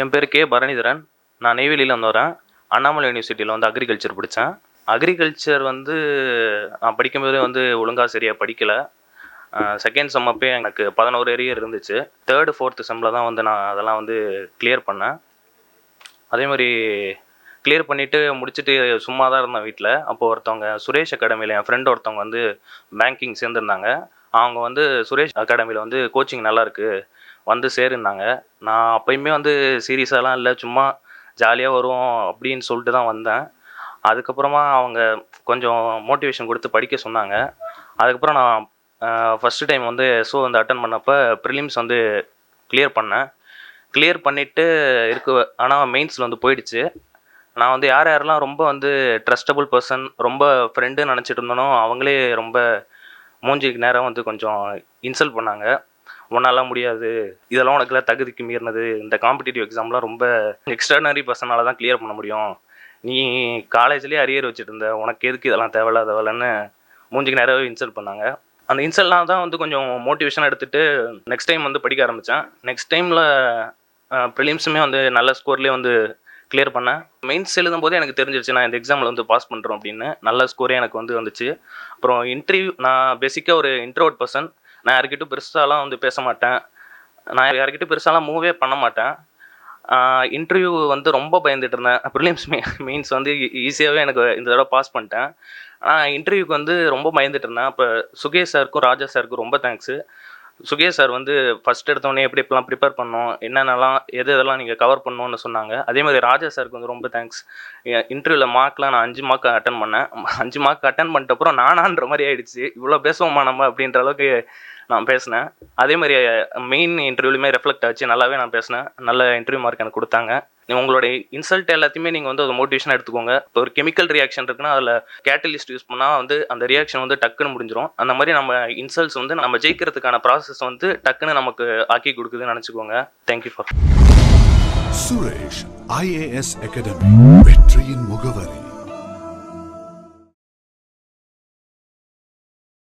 என் பேர் கே பரணிதரன். நான் நெய்வேலியில் வந்து வரேன். அண்ணாமலை யூனிவர்சிட்டியில் வந்து அக்ரிகல்ச்சர் படித்தேன் அக்ரிகல்ச்சர் வந்து நான் படிக்கும்போதே வந்து ஒழுங்காக சரியாக படிக்கலை. செகண்ட் செம் அப்பே எனக்கு பதினோரு ஏரியர் இருந்துச்சு. தேர்டு ஃபோர்த்து செம்மில் தான் வந்து நான் அதெல்லாம் வந்து கிளியர் பண்ணேன். அதே மாதிரி கிளியர் பண்ணிவிட்டு முடிச்சுட்டு சும்மா தான் இருந்தேன் வீட்டில் அப்போது ஒருத்தவங்க சுரேஷ் அகாடமியில் என் ஃப்ரெண்ட் ஒருத்தவங்க வந்து பேங்கிங் சேர்ந்துருந்தாங்க. அவங்க வந்து சுரேஷ் அகாடமியில் வந்து கோச்சிங் நல்லாயிருக்கு வந்து சேருந்தாங்க. நான் அப்பயுமே வந்து சீரியஸாலாம் இல்லை சும்மா ஜாலியாக வருவோம் அப்படின்னு சொல்லிட்டு தான் வந்தேன். அதுக்கப்புறமா அவங்க கொஞ்சம் மோட்டிவேஷன் கொடுத்து படிக்க சொன்னாங்க. அதுக்கப்புறம் நான் ஃபஸ்ட்டு டைம் வந்து ஷோ வந்து அட்டன் பண்ணப்போ ப்ரிலிம்ஸ் வந்து கிளியர் பண்ணேன். கிளியர் பண்ணிவிட்டு இருக்கு ஆனால் மெயின்ஸில் வந்து போயிடுச்சு. நான் வந்து யார் யாரெல்லாம் ரொம்ப வந்து ட்ரஸ்டபுள் பர்சன் ரொம்ப ஃப்ரெண்டுன்னு நினச்சிட்டு இருந்தனோ அவங்களே ரொம்ப மூஞ்சிக்கு நேரம் வந்து கொஞ்சம் இன்சல்ட் பண்ணாங்க. உன்னாலாம் முடியாது. இதெல்லாம் உனக்குலாம் தகுதிக்கு மீறினது. இந்த காம்படிட்டிவ் எக்ஸாம்லாம் ரொம்ப எக்ஸ்ட்ரானரி பர்சனால தான் கிளியர் பண்ண முடியும். நீ காலேஜ்லேயே அரியர் வச்சுட்டு இருந்த. உனக்கு எதுக்கு இதெல்லாம் தேவையில்லாத வேலைன்னு மூஞ்சிக்கு நேரவே இன்சல்ட் பண்ணாங்க. அந்த இன்சல்ட்லாம் தான் வந்து கொஞ்சம் மோட்டிவேஷனாக எடுத்துகிட்டு நெக்ஸ்ட் டைம் வந்து படிக்க ஆரம்பித்தேன் நெக்ஸ்ட் டைமில் ப்ரிலிம்ஸுமே வந்து நல்ல ஸ்கோர்லேயே வந்து கிளியர் பண்ணேன். மெயின்ஸ் எழுதும் போது எனக்கு தெரிஞ்சிருச்சு நான் இந்த எக்ஸாமில் வந்து பாஸ் பண்ணுறோம் அப்படின்னு. நல்ல ஸ்கோரே எனக்கு வந்து வந்துச்சு. அப்புறம் இன்டர்வியூ நான் பேசிக்காக ஒரு இன்ட்ரோட் பர்சன் நான் யார்கிட்டும் பெருசாலாம் வந்து பேச மாட்டேன். நான் யார்கிட்டும் பெருசாலாம் மூவே பண்ண மாட்டேன். இன்டர்வியூ வந்து ரொம்ப பயந்துட்டு இருந்தேன். ப்ரிலிம்ஸ் மீன்ஸ் வந்து e-, ஈஸியாகவே எனக்கு இந்த தடவை பாஸ் பண்ணிட்டேன். ஆனால் இன்டர்வியூக்கு வந்து ரொம்ப பயந்துட்டு இருந்தேன். அப்போ சுகேஷ் சாருக்கும் ராஜா சாருக்கும் ரொம்ப தேங்க்ஸு சுகேஷ் சார் வந்து ஃபஸ்ட் எடுத்தோடனே எப்படி இப்பெல்லாம் ப்ரிப்பேர் பண்ணோம் என்னென்னலாம் எது எதெல்லாம் நீங்கள் கவர் பண்ணணும்னு சொன்னாங்க. அதே மாதிரி ராஜா சாருக்கு வந்து ரொம்ப தேங்க்ஸ் இன்டர்வியூவில் மார்க்லாம் நான் அஞ்சு மார்க் அட்டன் பண்ணேன். அஞ்சு மார்க் அட்டன் பண்ணிட்ட அப்புறம் நானான்ற மாதிரி ஆயிடுச்சு. இவ்வளோ பேசுவோமா நம்ம அப்படின்ற அளவுக்கு நான் பேசினேன். அதே மாதிரி மெயின் இன்டர்வியூலையுமே ரெஃப்ளெக்ட் ஆச்சு. நல்லாவே நான் பேசினேன். நல்ல இன்டர்வியூ மார்க் எனக்கு கொடுத்தாங்க. நீங்கள் உங்களோட இன்சல்ட் எல்லாத்தையுமே நீங்கள் வந்து ஒரு மோட்டிவேஷனாக எடுத்துக்கோங்க. இப்போ ஒரு கெமிக்கல் ரியாக்ஷன் இருக்குன்னா அதில் கேட்டலிஸ்ட் யூஸ் பண்ணால் வந்து அந்த ரியாக்ஷன் வந்து டக்குன்னு முடிஞ்சிடும் அந்த மாதிரி நம்ம இன்சல்ட்ஸ் வந்து நம்ம ஜெயிக்கிறதுக்கான ப்ராசஸ் வந்து டக்குன்னு நமக்கு ஆக்கி கொடுக்குதுன்னு நினச்சிக்கோங்க. Thank you for Suresh IAS academy வெற்றியின் முகவரி.